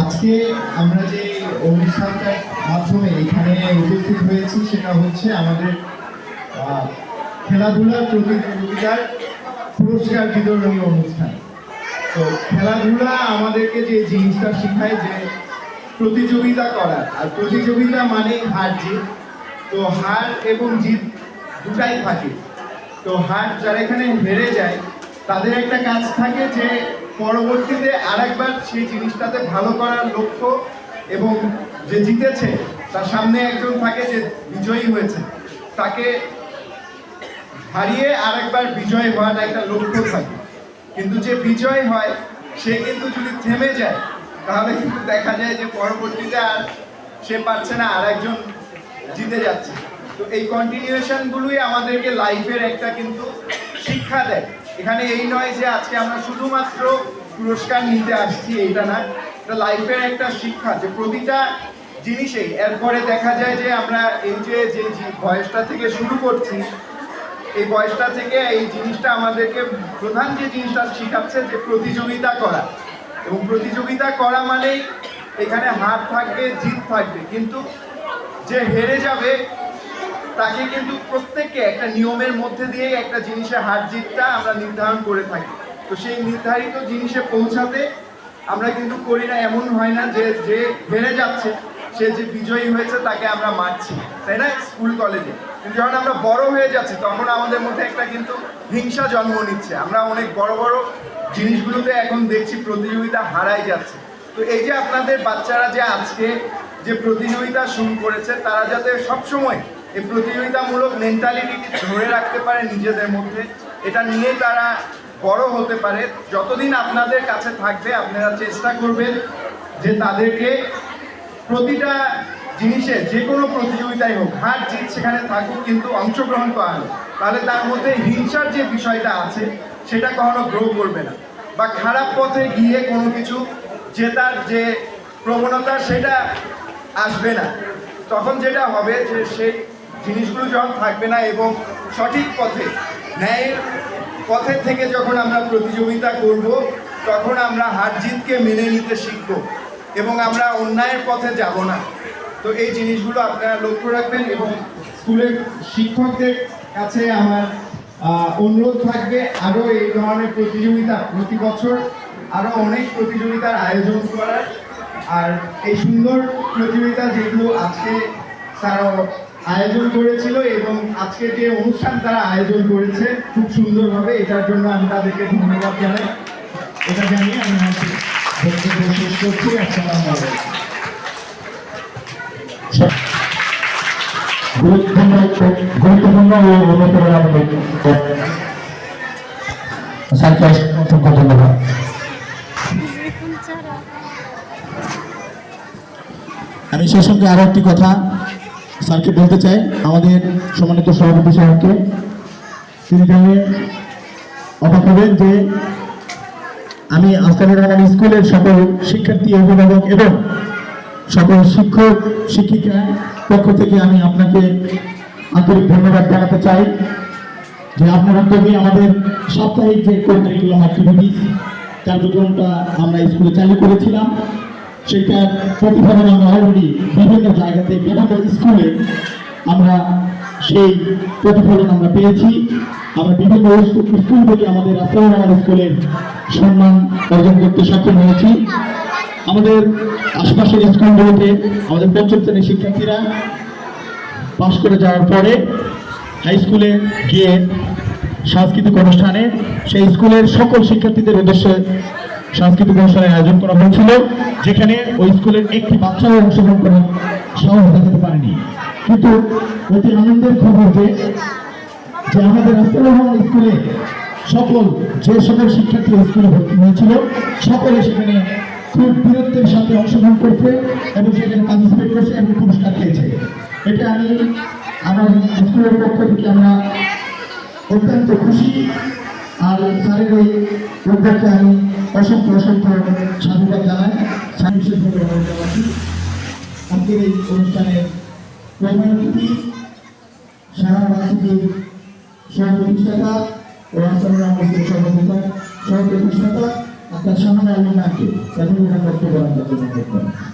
আজকে আমরা যে অনুষ্ঠানটার মাধ্যমে এখানে উপস্থিত হয়েছি, সেটা হচ্ছে আমাদের খেলাধুলার প্রতিযোগিতার পুরস্কার বিতরণী অনুষ্ঠান। তো খেলাধুলা আমাদেরকে যে জিনিসটা শেখায় যে প্রতিযোগিতা করা আর প্রতিযোগিতা মানেই হার জিত। তো হার এবং জিত দুটাই থাকে। তো হার যারা এখানে হেরে যায়, তাদের একটা কাজ থাকে যে পরবর্তীতে আরেকবার সেই জিনিসটাতে ভালো করার লক্ষ্য এবং যে জিতেছে, তার সামনে একজন থাকে যে বিজয়ী হয়েছে, তাকে হারিয়ে আরেকবার বিজয় হওয়ার একটা লক্ষ্য থাকে। কিন্তু যে বিজয় হয়, সে কিন্তু যদি থেমে যায়, তাহলে কিন্তু দেখা যায় যে পরবর্তীতে আর সে পারছে না আর একজন জিতে যাচ্ছে। তো এই কন্টিনিউশনগুলোই আমাদেরকে লাইফের একটা কিন্তু শিক্ষা দেয়। এখানে এই নয় যে আজকে আমরা শুধুমাত্র পুরস্কার নিতে আসছি, এইটা না এটা লাইফের একটা শিক্ষা যে প্রতিটা জিনিসেই, এরপরে দেখা যায় যে আমরা এই যে যে বয়সটা থেকে শুরু করছি, এই বয়সটা থেকে এই জিনিসটা আমাদেরকে প্রধান যে জিনিসটা শেখাচ্ছে যে প্রতিযোগিতা করা। এবং প্রতিযোগিতা করা মানেই এখানে হার থাকবে, জিত থাকবে। কিন্তু যে হেরে যাবে তাকে কিন্তু প্রত্যেককে একটা নিয়মের মধ্যে দিয়েই একটা জিনিসের হার জিতটা আমরা নির্ধারণ করে থাকি। তো সেই নির্ধারিত জিনিসে পৌঁছাতে আমরা কিন্তু করি না, এমন হয় না যে যে হেরে যাচ্ছে, সে যে বিজয়ী হয়েছে তাকে আমরা মারছি, তাই না? স্কুল, কলেজে। কিন্তু যখন আমরা বড় হয়ে যাচ্ছি, তখন আমাদের মধ্যে একটা কিন্তু হিংসা জন্ম নিচ্ছে। আমরা অনেক বড় বড় জিনিসগুলোতে এখন দেখছি প্রতিযোগিতা হারাই যাচ্ছে। তো এই যে আপনাদের বাচ্চারা যে আজকে যে প্রতিযোগিতা শুরু করেছে, তারা যাতে সবসময় এই প্রতিযোগিতামূলক মেন্টালিটিকে ধরে রাখতে পারে নিজেদের মধ্যে। এটা নিয়ে তারা বড় হতে পারে। যতদিন আপনাদের কাছে থাকবে, আপনারা চেষ্টা করবেন যে তাদেরকে প্রতিটা জিনিসে, যে কোনো প্রতিযোগিতাই হোক, হার জিত সেখানে থাকুক, কিন্তু অংশগ্রহণ করানো তাহলে তার মধ্যে হিংসার যে বিষয়টা আছে, সেটা কখনো গ্রো করবে না। বা খারাপ পথে গিয়ে কোনো কিছু জেতার যে প্রবণতা, সেটা আসবে না। তখন যেটা হবে যে সেই জিনিসগুলো যখন থাকবে না এবং সঠিক পথে, ন্যায়ের পথের থেকে যখন আমরা প্রতিযোগিতা করব, তখন আমরা হার জিতকে মেনে নিতে শিখব এবং আমরা অন্যায়ের পথে যাব না। তো এই জিনিসগুলো আপনারা লক্ষ্য রাখবেন এবং স্কুলের শিক্ষকদের কাছে আমার অনুরোধ থাকবে আরও এই ধরনের প্রতিযোগিতা প্রতি বছর, আরও অনেক প্রতিযোগিতার আয়োজন করার। আর এই সুন্দর প্রতিযোগিতা যেগুলো আজকে তারা আয়োজন করেছিল এবং আজকে যে অনুষ্ঠান তারা আয়োজন করেছে, খুব সুন্দরভাবে, এটার জন্য আমি তাদেরকে ধন্যবাদ জানাই। এটা জানিয়ে আমি বক্তব্য শেষ করছি। আসসালামু ধন্যবাদ আমি সে সঙ্গে আরও একটি কথা স্যারকে বলতে চাই, আমাদের সম্মানিত সভাপতি সাহেবকে। তিনি জানেন, অবাক হবেন যে আমি আস্তানুর রহমান স্কুলের সকল শিক্ষার্থী, অভিভাবক এবং সকল শিক্ষক, শিক্ষিকা পক্ষ থেকে আমি আপনাকে আন্তরিক ধন্যবাদ জানাতে চাই যে আপনার উদ্যোগে আমাদের সাপ্তাহিক যে কারিকুলাম অ্যাক্টিভিটিস কার্যক্রমটা আমরা স্কুলে চালু করেছিলাম। সেটার প্রতিফলন আমরা অলরেডি বিভিন্ন জায়গাতে বিভিন্ন স্কুলে আমরা সেই প্রতিফলন আমরা পেয়েছি। আমরা বিভিন্ন স্কুল থেকে আমাদের আমাদের স্কুলের সম্মান অর্জন করতে সক্ষম হয়েছি। আমাদের আশপাশের স্কুলগুলোতে আমাদের পঞ্চম শ্রেণির শিক্ষার্থীরা পাশ করে যাওয়ার পরে হাই স্কুলে গিয়ে সাংস্কৃতিক অনুষ্ঠানে সেই স্কুলের সকল শিক্ষার্থীদের উদ্দেশ্যে সাংস্কৃতিক অনুষ্ঠানের আয়োজন করা হয়েছিল, যেখানে ওই স্কুলের একটি বাচ্চাও অংশগ্রহণ করার সাহস দেখাতে পারেনি। কিন্তু অতি আনন্দের খবর যে যে আমাদের রাস্তার রহমান স্কুলে সকল যে সকল শিক্ষার্থী স্কুলে ভর্তি হয়েছিল। সকলে সেখানে খুব বীরত্বের সাথে অংশগ্রহণ করছে এবং সেখানে পার্টিসিপেট করছে এবং পুরস্কার পেয়েছে। এটা আমি আমার স্কুলের পক্ষ থেকে আমরা অত্যন্ত খুশি আর স্যারের এই উদ্যোগকে আমি অসংখ্য অসংখ্য সাধুবাদ জানাই। আজকের এই অনুষ্ঠানের প্রধান অতিথি সারা বার্ষিকীর সহ প্রতিষ্ঠাতা ও আসাম সহ প্রতিষ্ঠাতা সহ তার সামনে আলমিনাকে এখন এটা বক্তব্য রাখার জন্য